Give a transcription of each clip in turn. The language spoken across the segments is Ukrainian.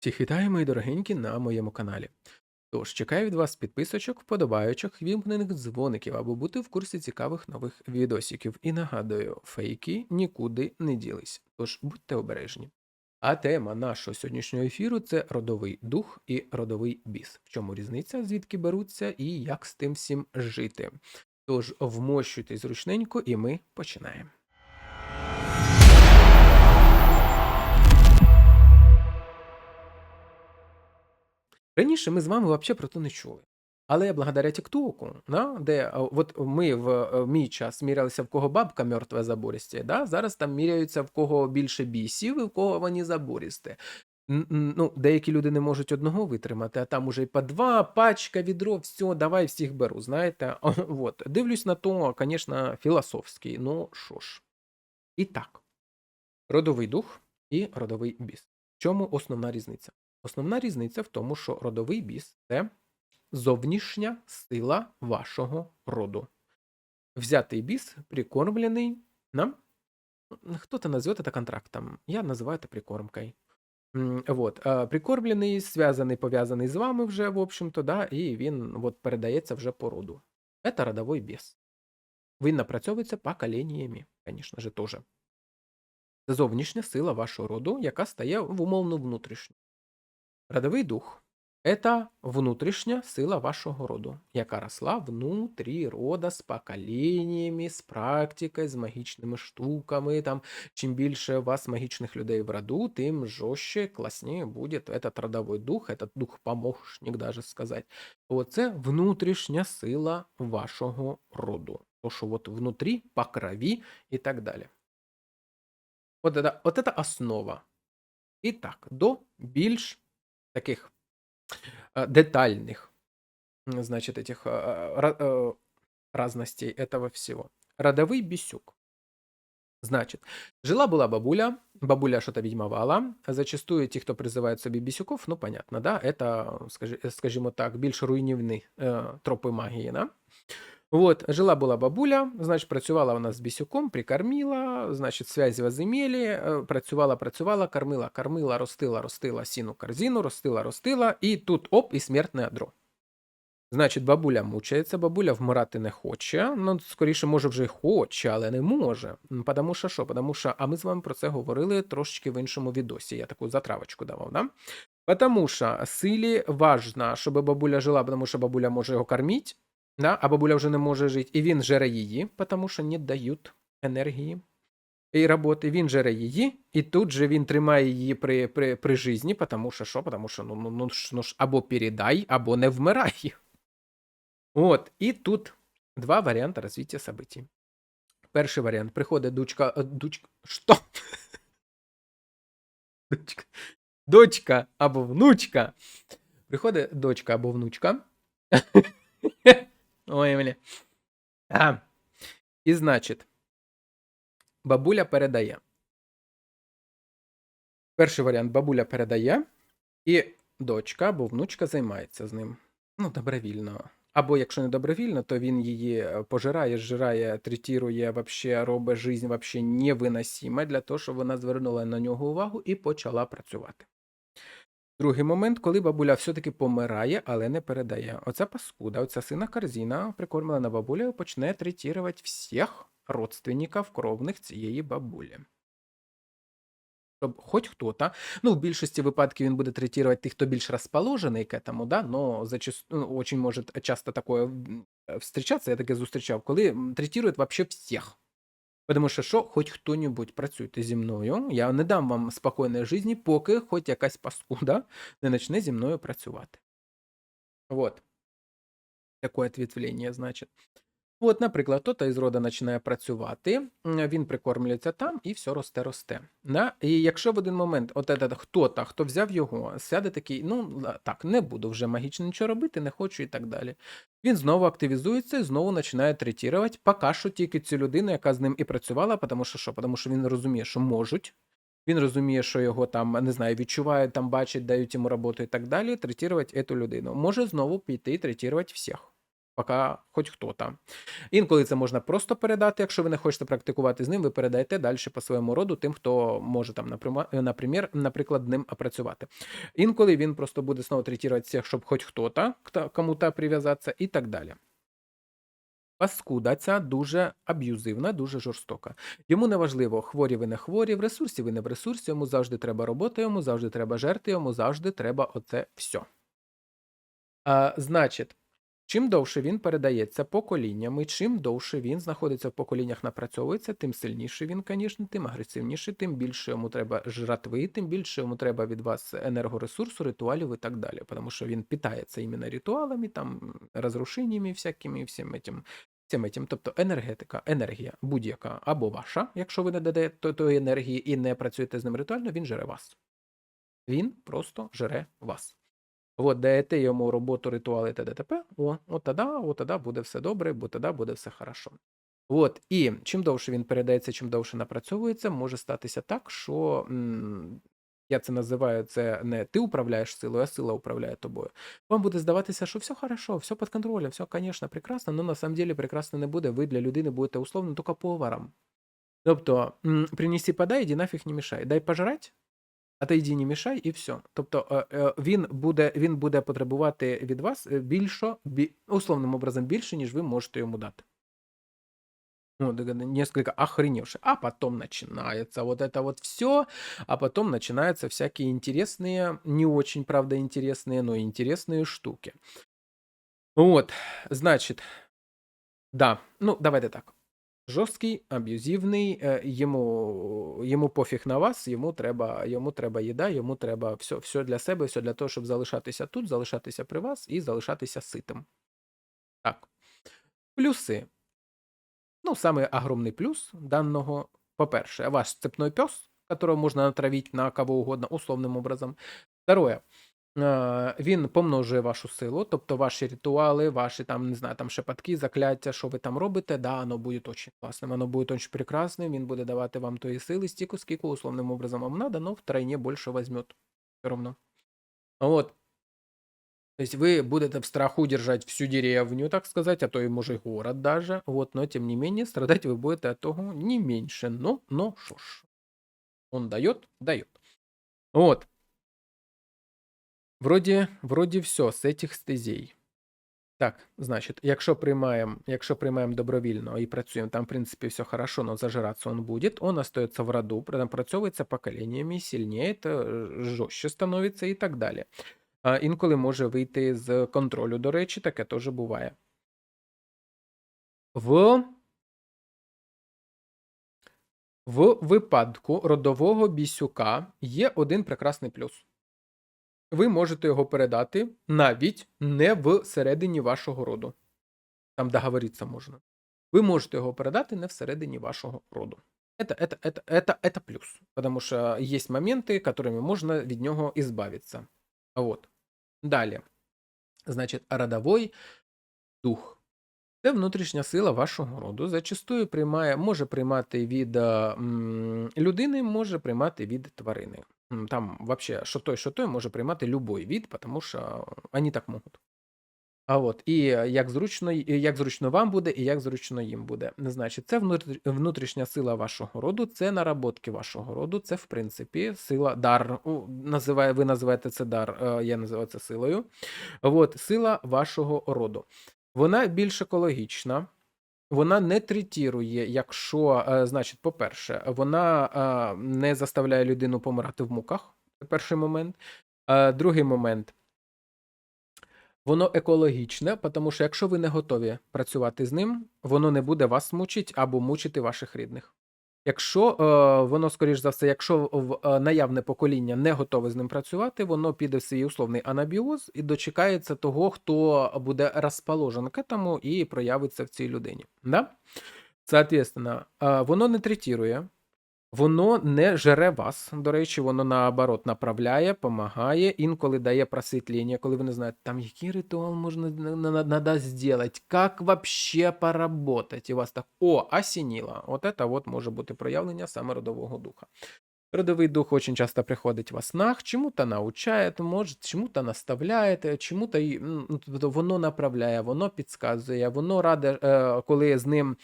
Всіх вітаю, мої дорогенькі, на моєму каналі. Тож, чекаю від вас підписочок, вподобайочок, вімкнених дзвоників, аби бути в курсі цікавих нових відосиків. І нагадую, фейки нікуди не ділись, тож будьте обережні. А тема нашого сьогоднішнього ефіру це родовий дух і родовий біс. В чому різниця, звідки беруться і як з тим всім жити. Тож вмощуйтесь зручненько, і ми починаємо. Раніше ми з вами взагалі про це не чули. Але благодаря Тіктоку, да, де от ми в е, мій час мірялися, в кого бабка мертва забористі, да, зараз там міряються, в кого більше бісів і в кого вони н- Ну, деякі люди не можуть одного витримати, а там уже і по два, пачка, відро, все, давай всіх беру. Знаєте, от. Дивлюсь на то, звісно, філософський. Ну що ж. І так, родовий дух і родовий біс. В чому основна різниця? Основна різниця в тому, що родовий біс це зовнішня сила вашого роду. Взятий біс прикормлений на хто-то назве это контрактом, я називаю це прикормкою. Вот, прикормлений, зв'язаний, пов'язаний з вами вже, в общем-то, да, і він от, передається вже по роду. Це родовий біс. Він напрацьовується поколениями, звісно ж, теж. Це зовнішня сила вашого роду, яка стає в умовно внутрішню. Родовий дух це внутрішня сила вашого роду, яка росла внутрі рода з поколеннями, з практикою, з магічними штуками. Там, чим більше у вас магічних людей в роду, тим жорстче, класніше буде этот родовий дух, этот дух-помощник, даже сказати. Оце внутрішня сила вашого роду. То, що от внутрі, по крові і так далі. От это, от это основа. І так, до більш таких э, детальных, м, значит, этих э, ра- э, разностей этого всего. Родовый бесюк. Значит, жила-была бабуля, бабуля что-то ведьмовала. Зачастую ті, хто призивають собі бісюков, ну, понятно, да, это, скажи- скажімо так, більш руйнівні е, тропи магії, да? Вот, жила була бабуля, значить, працювала вона з бісюком, прикормила, значить, связь возимели, е, працювала, працювала, кормила, кормила, ростила, ростила сіну корзину, ростила, ростила, і тут оп, і смертне ядро. Значить, бабуля мучається, бабуля вмирати не хоче. Ну, скоріше, може, вже й хоче, але не може. Потому що що? Потому що, а ми з вами про це говорили трошечки в іншому відосі. Я таку затравочку давав, да? Потому що силі важно, щоб бабуля жила, тому що бабуля може його кормити, да? а бабуля вже не може жити, і він жере її, тому що не дають енергії і роботи. Він жере її, і тут же він тримає її при, при, при житті, тому що що? Тому що ну, ну, ну, ну, ж або передай, або не вмирай. От, і тут два варіанти розвиття событий. Перший варіант. Приходить дочка. е, Дочка. Що? Дочка. Дочка або внучка. Приходить дочка або внучка. Ой, мені. А. І значить, бабуля передає. Перший варіант бабуля передає, і дочка або внучка займається з ним. Ну, добровільно. Або якщо не добровільно, то він її е, пожирає, зжирає, третірує, вообще робить життя вообще невиносиме для того, щоб вона звернула на нього увагу і почала працювати. Другий момент, коли бабуля все-таки помирає, але не передає. Оця паскуда, оця сина корзина, прикормлена бабуля, почне третірувати всіх родственників кровних цієї бабулі. Щоб хоч хто-то, ну, в більшості випадків він буде третувати тих, хто більш расположений к этому, да, но зачасту, ну, очень может часто такое м, встречаться, я таке зустрічав, коли м, третують вообще всіх. Тому що що, хоч хто-небудь працюйте зі мною, я не дам вам спокійної житті, поки хоч якась паскуда не почне зі мною працювати. Вот. Таке відвлення, значить. От, наприклад, хто-то із рода починає працювати, він прикормлюється там і все росте, росте. Да? І якщо в один момент от этот хто-то, хто взяв його, сяде такий, ну так, не буду вже магічно нічого робити, не хочу і так далі. Він знову активізується і знову починає третірувати, поки що тільки цю людину, яка з ним і працювала, тому що що? Тому що він розуміє, що можуть. Він розуміє, що його там, не знаю, відчувають, там бачать, дають йому роботу і так далі, третірувати цю людину. Може знову піти і третірувати всіх. Поки хоч хто там. Інколи це можна просто передати. Якщо ви не хочете практикувати з ним, ви передаєте далі по своєму роду тим, хто може там, наприма- например, наприклад, ним працювати. Інколи він просто буде знову третувати всіх, щоб хоч хто-то, кому-то прив'язатися і так далі. Паскуда ця дуже аб'юзивна, дуже жорстока. Йому не важливо, хворі ви не хворі, в ресурсі ви не в ресурсі, йому завжди треба робота, йому завжди треба жерти, йому завжди треба оце все. А, значить, чим довше він передається поколіннями, чим довше він знаходиться в поколіннях, напрацьовується, тим сильніший він, звісно, тим агресивніший, тим більше йому треба жратви, тим більше йому треба від вас енергоресурсу, ритуалів і так далі. Тому що він питається іменно ритуалами, там, розрушеннями всякими, всім этим. Всім этим. Тобто енергетика, енергія будь-яка або ваша, якщо ви не даєте тої енергії і не працюєте з ним ритуально, він жере вас. Він просто жере вас. От, даєте йому роботу, ритуали т.д. т.п. О, от тоді, от тоді буде все добре, бо тоді буде все хорошо. От, і чим довше він передається, чим довше напрацьовується, може статися так, що м, я це називаю це не ти управляєш силою, а сила управляє тобою. Вам буде здаватися, що все хорошо, все під контролем, все, звісно, прекрасно, але на самом деле прекрасно не буде. Ви для людини будете условно тільки поваром. Тобто, принеси, подай, іди нафіг не мішай. Дай пожрать, Отойди, не мішай, і все. Тобто е, е, він буде, він буде потребувати від вас е, більше, бі, условним образом більше, ніж ви можете йому дати. Ну, д- д- несколько охреневший. А потом начинается вот это вот все, а потом начинаются всякие интересные, не очень, правда, интересные, но интересные штуки. Вот, значит, да, ну, давайте так. Жорсткий, аб'юзивний, е, йому, йому пофіг на вас, йому треба, йому треба їда, йому треба все, все для себе, все для того, щоб залишатися тут, залишатися при вас і залишатися ситим. Так. Плюси. Ну, самый огромный плюс данного, по-перше, ваш цепной пес, которого можна натравить на кого угодно условним образом. Второе. Е, Він помножує вашу силу, тобто ваші ритуали, ваші там, не знаю, там шепотки, закляття, що ви там робите, да, воно буде дуже класним, воно буде дуже прекрасним, він буде давати вам тої сили, стільки, скільки условним образом вам надо, но втройне більше візьмет. Все равно. Вот. То есть вы будете в страху держать всю деревню, так сказать, а то и, может, город даже. Вот, но тем не менее, страдать вы будете от того не меньше. Но, но что ж. Он дает, дает. Вот. Вроді, вроді все з цих стезій. Так, значить, якщо приймаємо, якщо приймаємо добровільно і працюємо, там, в принципі, все хорошо, но зажираться он будет, он остается в роду, напрацьовується поколениями, сильніє, жорстче становиться і так далі. А інколи може вийти з контролю, до речі, таке теж буває. В в випадку родового бісюка є один прекрасний плюс Ви можете його передати навіть не всередині вашого роду. Там договоритися можна. Ви можете його передати не всередині вашого роду. Это, это, это, это, это плюс. Потому що є моменти, которыми можна від нього ізбавитися. Вот. Далі. Значить, родовой дух. Це внутрішня сила вашого роду. Зачастую приймає, може приймати від е, м, людини, може приймати від тварини. Там вообще, що той, що той, може приймати любой від, тому що вони так можуть. А от, і е, як зручно, як зручно вам буде, і як зручно їм буде. Значить, це внутрі- внутрішня сила вашого роду, це наработки вашого роду, це, в принципі, сила, дар. Називає, ви називаєте це дар, е, я називаю це силою. От, сила вашого роду. Вона більш екологічна, вона не третірує, якщо, е, значить, по-перше, вона е, не заставляє людину помирати в муках. Це перший момент. Е, Другий момент. Воно екологічне, тому що якщо ви не готові працювати з ним, воно не буде вас мучити або мучити ваших рідних. Якщо е, воно, скоріш за все, якщо в е, наявне покоління не готове з ним працювати, воно піде в свій условний анабіоз і дочекається того, хто буде розположен к этому і проявиться в цій людині. Да? Соответственно, е, воно не третірує, воно не жере вас. До речі, воно наоборот направляє, помагає, інколи дає просвітлення, коли ви не знаєте, там який ритуал можна надо зробити, як вообще поработать. І вас так, о, осініло. От це от може бути проявлення саме родового духа. Родовий дух очень часто приходить во снах, чому-то научає, може, чому-то наставляє, чому-то ну, тобто воно направляє, воно підказує, воно раде, е, коли з ним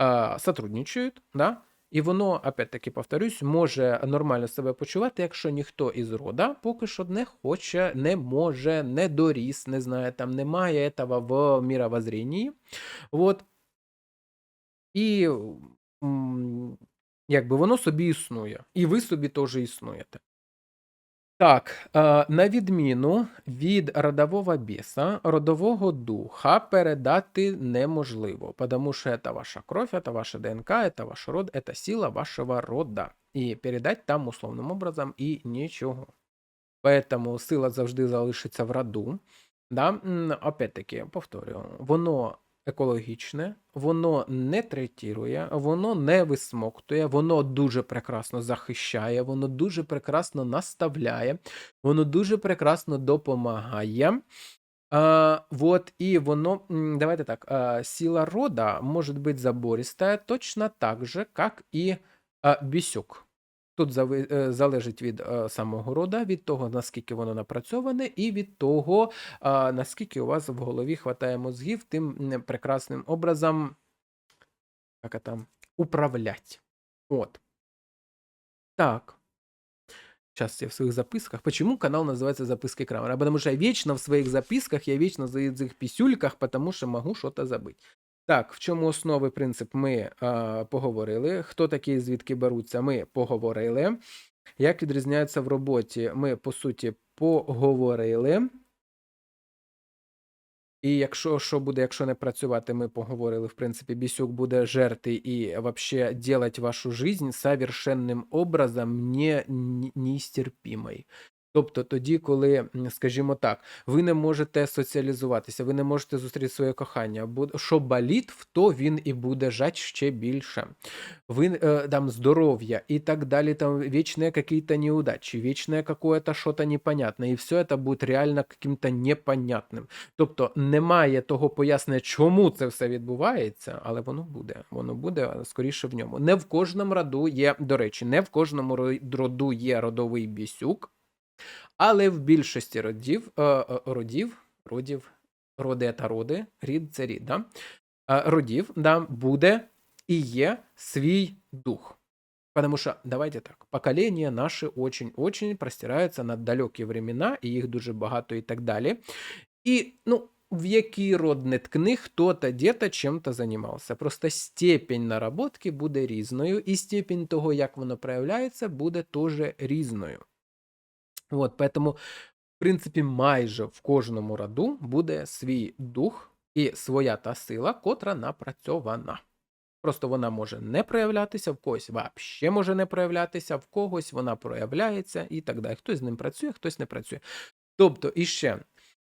е, сотрудничають, да? І воно, опять-таки, повторюсь, може нормально себе почувати, якщо ніхто із рода поки що не хоче, не може, не доріс, не знаю, там немає этого в мировоззренні. Вот. І якби воно собі існує, і ви собі теж існуєте. Так, е, на відміну від родового біса, родового духа передати неможливо, потому що это ваша кровь, это ваша ДНК, это ваш род, это сила вашего рода. І передати там условним образом і нічого. Поэтому сила завжди залишиться в роду. Да? М, Опять-таки, повторюю, воно екологічне, воно не третірує, воно не висмоктує, воно дуже прекрасно захищає, воно дуже прекрасно наставляє, воно дуже прекрасно допомагає. А, вот, и воно, давайте так, а, сила рода может быть забористая точно так же, как і а, бісюк. Тут зави- е, залежить від е, самого рода, від того, наскільки воно напрацьоване, і від того, а, наскільки у вас в голові хватає мозгів тим м, прекрасним образом, як это, управлять. От. Так. Сейчас я в своих записках. Почему канал называется «Записки Крамера»? Потому что я вечно в своих записках, я вечно в этих писюльках, потому що можу щось забити. Так, в чому основи принцип ми а, поговорили. Хто такі, звідки беруться, ми поговорили. Як відрізняються в роботі, ми по суті поговорили. І якщо що буде, якщо не працювати, ми поговорили, в принципі, Бісюк буде жерти і вообще делать вашу жизнь совершенним образом не, не-. Тобто тоді, коли, скажімо так, ви не можете соціалізуватися, ви не можете зустріти своє кохання, бу- що болить, в то він і буде жать ще більше. Ви е, там здоров'я і так далі, там вечные какие-то неудачи, вечное какое-то что-то непонятное, і все це буде реально каким-то непонятним. Тобто немає того пояснення, чому це все відбувається, але воно буде. Воно буде скоріше в ньому. Не в кожному роду є, до речі, не в кожному ро- роду є родовий бісюк, але в більшості родів, е, е, родів, родів, роди та роди, рід це рід, да? Е, родів, да, буде і є свій дух. Потому что, давайте так, поколения наши очень-очень простираються на далекі времена, і їх дуже багато і так далі. І, ну, в який род не ткни, хто-то де-то чим-то займався. Просто степень наработки буде різною, і степень того, як воно проявляється, буде теж різною. От, поэтому, в принципі, майже в кожному роду буде свій дух і своя та сила, котра напрацьована. Просто вона може не проявлятися, в когось взагалі може не проявлятися, в когось вона проявляється і так далі. Хтось з ним працює, хтось не працює. Тобто, іще,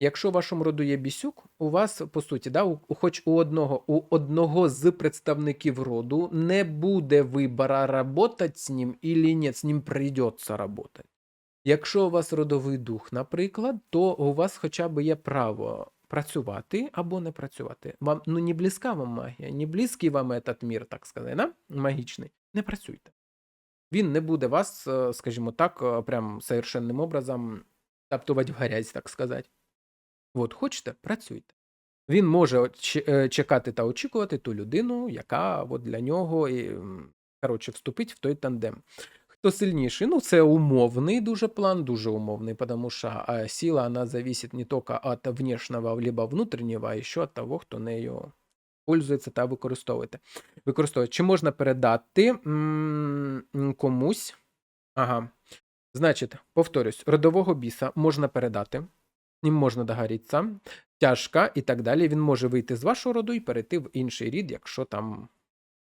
якщо в вашому роду є бісюк, у вас, по суті, да, у, хоч у одного, у одного з представників роду не буде вибора, работати з ним или ні, з ним прийдеться работати. Якщо у вас родовий дух, наприклад, то у вас хоча б є право працювати або не працювати. Вам ну не близька вам магія, не близький вам этот мір, так сказати, да? магічний. Не працюйте. Він не буде вас, е, скажімо так, е, прям совершенним образом таптувати в гарязь, так сказати. От, хочете, працюйте. Він може е, чекати та очікувати ту людину, яка от для нього і, коротше, вступить в той тандем. Хто сильніший? Ну, це умовний дуже план, дуже умовний, потому що а, сила, она зависит не только от внешнего, либо внутреннего, а ще від того, хто нею пользується та використовує. використовує. Чи можна передати м, м, комусь? Ага. Значить, повторюсь, родового біса можна передати, ним можна догорітися, тяжка і так далі. Він може вийти з вашого роду і перейти в інший рід, якщо там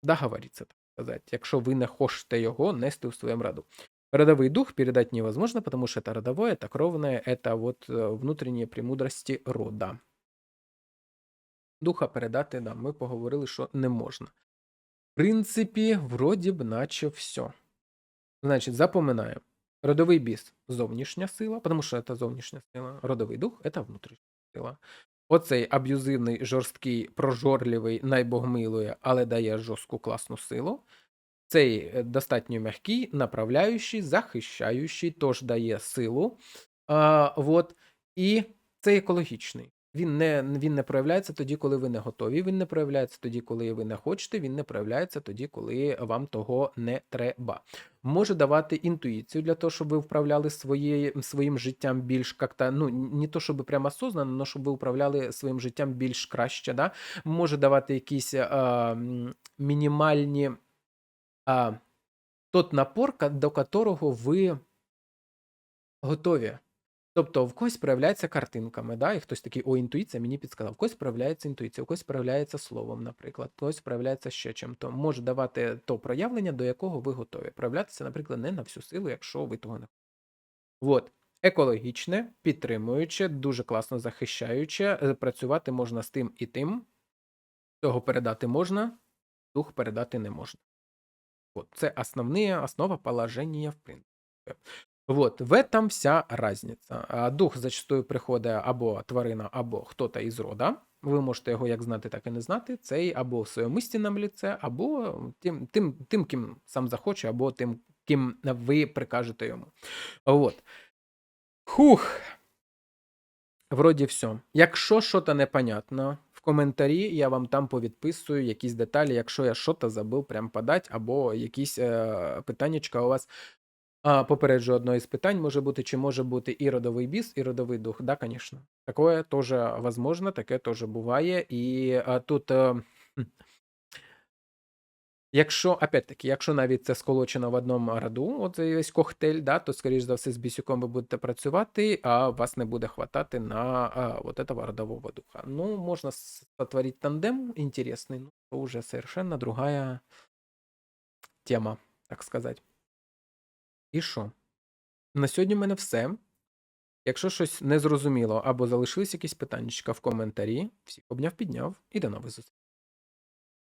договориться, так сказати, якщо ви не хочете його нести в своєму роду. Родовий дух передать невозможно, потому что это родовое, это кровное, это вот э, внутренние премудрости рода. Духа передати, да, ми поговорили, що не можна. В принципі, вроді б, наче все. Значить, запоминаємо. Родовий біс зовнішня сила, тому що це зовнішня сила. Родовий дух це внутрішня сила. Оцей аб'юзивний, жорсткий, прожорливий, найбогмилує, але дає жорстку класну силу. Цей е, достатньо м'який, направляючий, захищаючий, тож дає силу. А, вот. І це екологічний. Він не, він не проявляється тоді, коли ви не готові. Він не проявляється тоді, коли ви не хочете. Він не проявляється тоді, коли вам того не треба. Може давати інтуїцію для того, щоб ви управляли своє, своїм життям більш как-то, ну не то, щоб прямо осознанно, але щоб ви управляли своїм життям більш краще. Да? Може давати якісь а, мінімальні а, тот напор, до которого ви готові. Тобто в когось проявляється картинками, да? і хтось такий, о, інтуїція мені підсказав. В когось проявляється інтуїція, в когось проявляється словом, наприклад, в когось проявляється ще чим-то. Може давати то проявлення, до якого ви готові. Проявлятися, наприклад, не на всю силу, якщо ви того не хочете. От. Екологічне, підтримуюче, дуже класно захищаюче. е, Працювати можна з тим і тим. Того передати можна, дух передати не можна. Вот, це основные, основа положения, в принципе. Вот, в этом вся разниця. Дух зачастую приходить або тварина, або хто-то із рода. Ви можете його як знати, так і не знати. Цей або в своєму істинному ліце, або тим, тим, тим, ким сам захоче, або тим, ким ви прикажете йому. Вот. Хух. Вроді все. Якщо щось непонятно, в коментарі я вам там повідписую якісь деталі, якщо я щось забув прям подати, або якісь е, питаннячка у вас. А, попереджу, одно із питань може бути, чи може бути і родовий біс, і родовий дух. Да, звісно. Такое теж возможно, таке теж буває. І а, тут. е, хм, Якщо, опять-таки, якщо навіть це сколочено в одному роду, оцей весь коктейль, да, то, скоріш за все, з бісюком ви будете працювати, а вас не буде хватати на а, вот этого родового духа. Ну, можна сотворить тандем интересный, но это уже совершенно другая тема, так сказати. І що? На сьогодні в мене все. Якщо щось не зрозуміло або залишились якісь питання в коментарі, всіх обняв, підняв і до нових зустрічей.